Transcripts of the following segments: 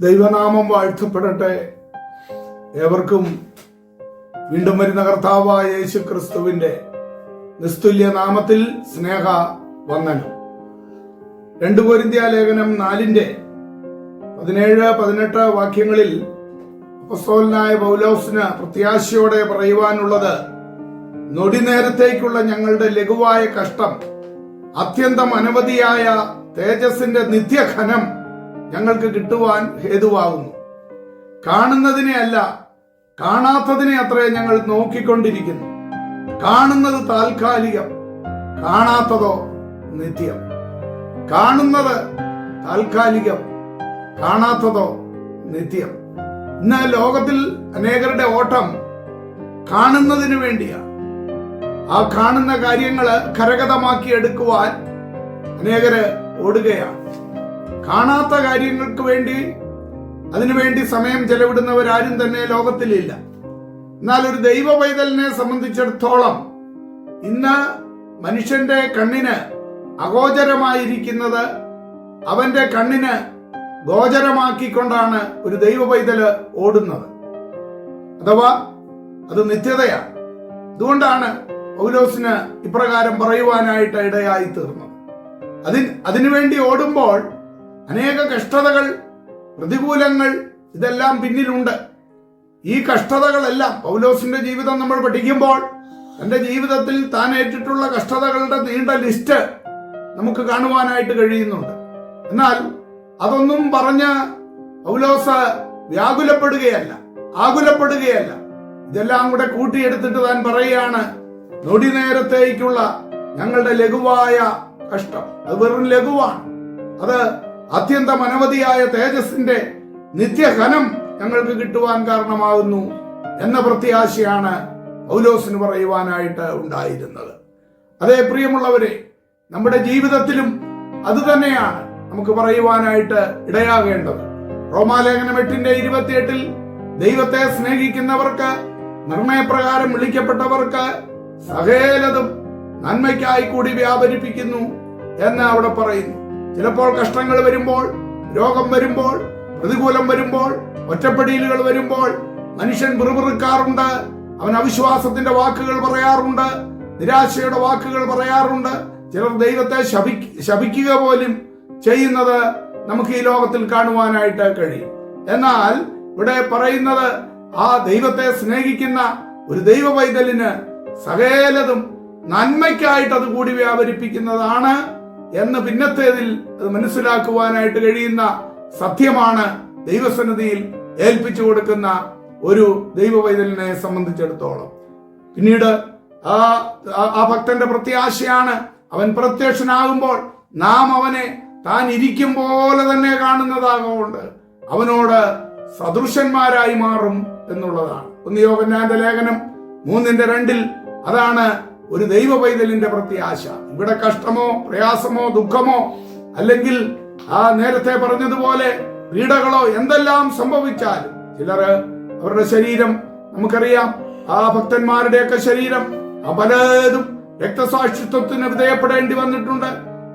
ദൈവനാമം വാഴ്ത്തപ്പെടട്ടെ. ഏവർക്കും വീണ്ടും വരുന്ന കർത്താവായ യേശു ക്രിസ്തുവിന്റെ നിസ്തുല്യ നാമത്തിൽ സ്നേഹ വന്ദനം. രണ്ടു പൊരിന്ത്യ ലേഖനം നാലിന്റെ പതിനേഴ് പതിനെട്ട് വാക്യങ്ങളിൽ അപ്പസ്തോലനായ പൗലോസിന് പ്രത്യാശയോടെ പറയുവാനുള്ളത് നൊടി നേരത്തേക്കുള്ള ഞങ്ങളുടെ ലഘുവായ കഷ്ടം അത്യന്തം അനവധിയായ തേജസിന്റെ നിത്യഘനം ഞങ്ങൾക്ക് കിട്ടുവാൻ ഹേതുവാകുന്നു. കാണുന്നതിനെ അല്ല കാണാത്തതിനെ അത്രേ ഞങ്ങൾ നോക്കിക്കൊണ്ടിരിക്കുന്നു. കാണുന്നത് താൽക്കാലികം കാണാത്തതോ നിത്യം. കാണുന്നത് താൽക്കാലികം കാണാത്തതോ നിത്യം. ഇന്ന് ലോകത്തിൽ അനേകരുടെ ഓട്ടം കാണുന്നതിന് വേണ്ടിയാണ് ആ കാണുന്ന കാര്യങ്ങൾ കരഗതമാക്കി എടുക്കുവാൻ അനേകര് ഓടുകയാണ്. കാണാത്ത കാര്യങ്ങൾക്ക് വേണ്ടി അതിനുവേണ്ടി സമയം ചെലവിടുന്നവരാരും തന്നെ ലോകത്തിലില്ല. എന്നാൽ ഒരു ദൈവ പൈതലിനെ സംബന്ധിച്ചിടത്തോളം ഇന്ന് മനുഷ്യന്റെ കണ്ണിന് അഗോചരമായിരിക്കുന്നത് അവന്റെ കണ്ണിന് ഗോചരമാക്കിക്കൊണ്ടാണ് ഒരു ദൈവ പൈതൽ ഓടുന്നത്. അഥവാ അത് നിത്യതയാണ്. അതുകൊണ്ടാണ് പൗലോസിന് ഇപ്രകാരം പറയുവാനായിട്ട് ഇടയായി തീർന്നത്. അതിന് അതിനുവേണ്ടി ഓടുമ്പോൾ അനേക കഷ്ടതകൾ പ്രതികൂലങ്ങൾ ഇതെല്ലാം പിന്നിലുണ്ട്. ഈ കഷ്ടതകളെല്ലാം പൗലോസിന്റെ ജീവിതം നമ്മൾ പഠിക്കുമ്പോൾ തന്റെ ജീവിതത്തിൽ താൻ ഏറ്റിട്ടുള്ള കഷ്ടതകളുടെ നീണ്ട ലിസ്റ്റ് നമുക്ക് കാണുവാനായിട്ട് കഴിയുന്നുണ്ട്. എന്നാൽ അതൊന്നും പറഞ്ഞ് പൗലോസ് വ്യാകുലപ്പെടുകയല്ല ആകുലപ്പെടുകയല്ല. ഇതെല്ലാം കൂടെ കൂട്ടിയെടുത്തിട്ട് താൻ പറയുകയാണ് നൊടി നേരത്തേക്കുള്ള ഞങ്ങളുടെ ലഘുവായ കഷ്ടം. അത് വെറും ലഘുവാണ്. അത് അത്യന്തം അനവധിയായ തേജസിന്റെ നിത്യഘനം ഞങ്ങൾക്ക് കിട്ടുവാൻ കാരണമാകുന്നു എന്ന പ്രത്യാശയാണ് പൗലോസിന് പറയുവാനായിട്ട് ഉണ്ടായിരുന്നത്. അതേ പ്രിയമുള്ളവരെ നമ്മുടെ ജീവിതത്തിലും അത് തന്നെയാണ് നമുക്ക് പറയുവാനായിട്ട് ഇടയാകേണ്ടത്. റോമാലേഖനം എട്ടിന്റെ ഇരുപത്തിയെട്ടിൽ ദൈവത്തെ സ്നേഹിക്കുന്നവർക്ക് നിർണയപ്രകാരം വിളിക്കപ്പെട്ടവർക്ക് സകേലതും നന്മയ്ക്കായി കൂടി വ്യാപരിപ്പിക്കുന്നു എന്ന് അവിടെ പറയുന്നു. ചിലപ്പോൾ കഷ്ടങ്ങൾ വരുമ്പോൾ രോഗം വരുമ്പോൾ പ്രതികൂലം വരുമ്പോൾ ഒറ്റപ്പെടിയിലുകൾ വരുമ്പോൾ മനുഷ്യൻ പിറുപിറുക്കാറുണ്ട്. അവൻ അവിശ്വാസത്തിന്റെ വാക്കുകൾ പറയാറുണ്ട് നിരാശയുടെ വാക്കുകൾ പറയാറുണ്ട്. ചിലർ ദൈവത്തെ ശപി ശപിക്കുക പോലും ചെയ്യുന്നത് നമുക്ക് ഈ ലോകത്തിൽ കാണുവാനായിട്ട് കഴിയും. എന്നാൽ ഇവിടെ പറയുന്നത് ആ ദൈവത്തെ സ്നേഹിക്കുന്ന ഒരു ദൈവ പൈതലിന് സകലതും നന്മയ്ക്കായിട്ട് അത് കൂടി വ്യാപരിപ്പിക്കുന്നതാണ് എന്ന് പിന്നത്തേതിൽ അത് മനസ്സിലാക്കുവാനായിട്ട് കഴിയുന്ന സത്യമാണ് ദൈവസന്നിധിയിൽ ഏൽപ്പിച്ചു കൊടുക്കുന്ന ഒരു ദൈവ പൈതലിനെ സംബന്ധിച്ചിടത്തോളം. പിന്നീട് ആ ആ- ഭക്തന്റെ പ്രത്യാശയാണ് അവൻ പ്രത്യക്ഷനാകുമ്പോൾ നാം അവനെ താൻ ഇരിക്കും പോലെ തന്നെ കാണുന്നതാകൊണ്ട് അവനോട് സദൃശന്മാരായി മാറും എന്നുള്ളതാണ്. ഒന്ന് യോഗന്നാന്റെ ലേഖനം മൂന്നിന്റെ രണ്ടിൽ അതാണ് ഒരു ദൈവ പൈതലിന്റെ പ്രത്യാശ ഇവിടെ കഷ്ടമോ പ്രയാസമോ ദുഃഖമോ അല്ലെങ്കിൽ ആ നേരത്തെ പറഞ്ഞതുപോലെ പീഡകളോ എന്തെല്ലാം സംഭവിച്ചാലും ചിലർ അവരുടെ ശരീരം നമുക്കറിയാം ആ ഭക്തന്മാരുടെയൊക്കെ ശരീരം പലതും രക്തസാക്ഷിത്വത്തിന് വിധേയപ്പെടേണ്ടി വന്നിട്ടുണ്ട്.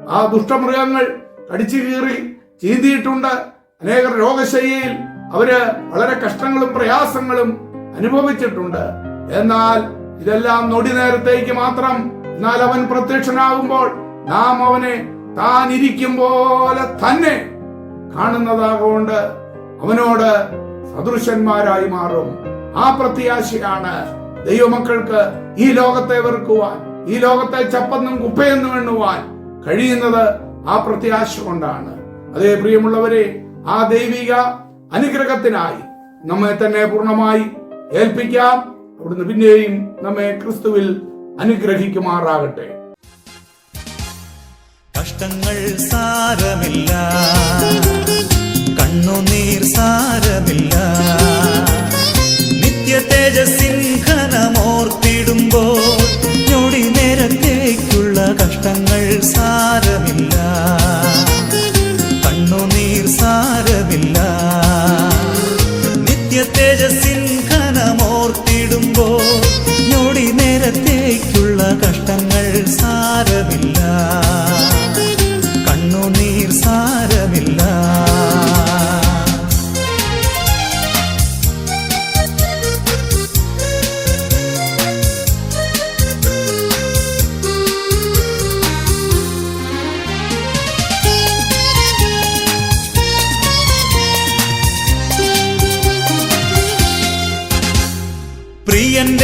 ആ ദുഷ്ടമൃഗങ്ങൾ കടിച്ചു കീറി ചീന്തിയിട്ടുണ്ട്. അനേകർ രോഗശയ്യയിൽ അവർ വളരെ കഷ്ടങ്ങളും പ്രയാസങ്ങളും അനുഭവിച്ചിട്ടുണ്ട്. എന്നാൽ ഇതെല്ലാം നൊടി നേരത്തേക്ക് മാത്രം എന്നാൽ അവൻ പ്രത്യക്ഷനാകുമ്പോൾ നാം അവനെ താൻ ഇരിക്കും പോലെ തന്നെ കാണുന്നതാകൊണ്ട് അവനോട് സദൃശന്മാരായി മാറും. ആ പ്രത്യാശയാണ് ദൈവമക്കൾക്ക് ഈ ലോകത്തെ വെറുക്കുവാൻ ഈ ലോകത്തെ ചപ്പെന്നും കുപ്പയെന്നും എണ്ണുവാൻ കഴിയുന്നത് ആ പ്രത്യാശ കൊണ്ടാണ്. അതേ പ്രിയമുള്ളവരെ ആ ദൈവിക അനുഗ്രഹത്തിനായി നമ്മെ തന്നെ പൂർണമായി ഏൽപ്പിക്കാം. അവിടുന്ന് പിന്നെയും നമ്മെ ക്രിസ്തുവിൽ അനുഗ്രഹിക്കുമാറാകട്ടെ. കഷ്ടങ്ങൾ സാരമില്ല. കണ്ണുനീർ സാരമില്ല. നിത്യ തേജസിംഹനമോർത്തിടുമ്പോ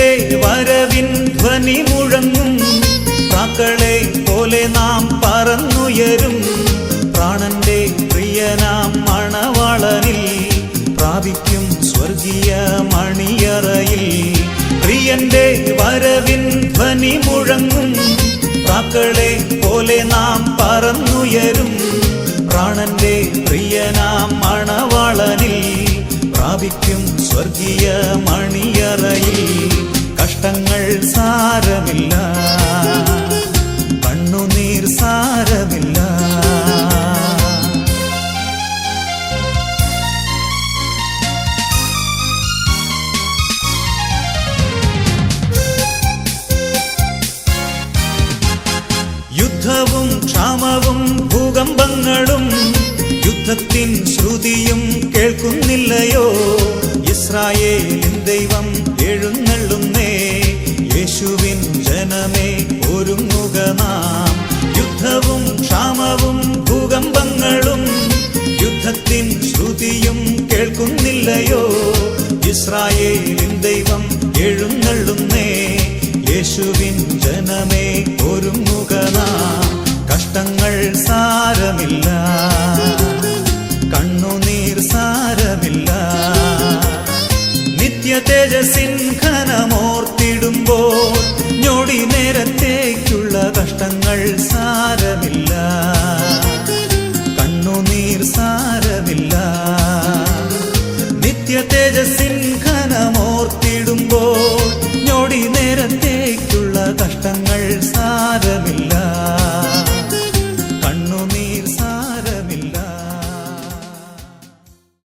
പ്രിയന്റെ വരവിൻ ധ്വനി മുഴങ്ങും. പ്രാക്കളെ പോലെ നാം പറന്നുയരും. പ്രാണന്റെ പ്രിയനാം മണവാളനിൽ പ്രാപിക്കും സ്വർഗീയ മണിയറയിൽ. പ്രിയന്റെ വരവിൻ ധ്വനി മുഴങ്ങും. പ്രാക്കളെ പോലെ നാം പറന്നുയരും. പ്രാണന്റെ പ്രിയനാം മണവാളനിൽ പ്രാപിക്കും സ്വർഗീയ മണിയറയിൽ. ഇസ്രായേലിൻ ദൈവം എഴുന്നള്ളുന്നേ. യേശുവിൻ ജനമേ ഒരുങ്ങുക നാം. യുദ്ധവും ക്ഷാമവും ഭൂകമ്പങ്ങളും യുദ്ധത്തിൻ ശ്രുതിയും കേൾക്കുന്നില്ലയോ? ഇസ്രായേലിൻ just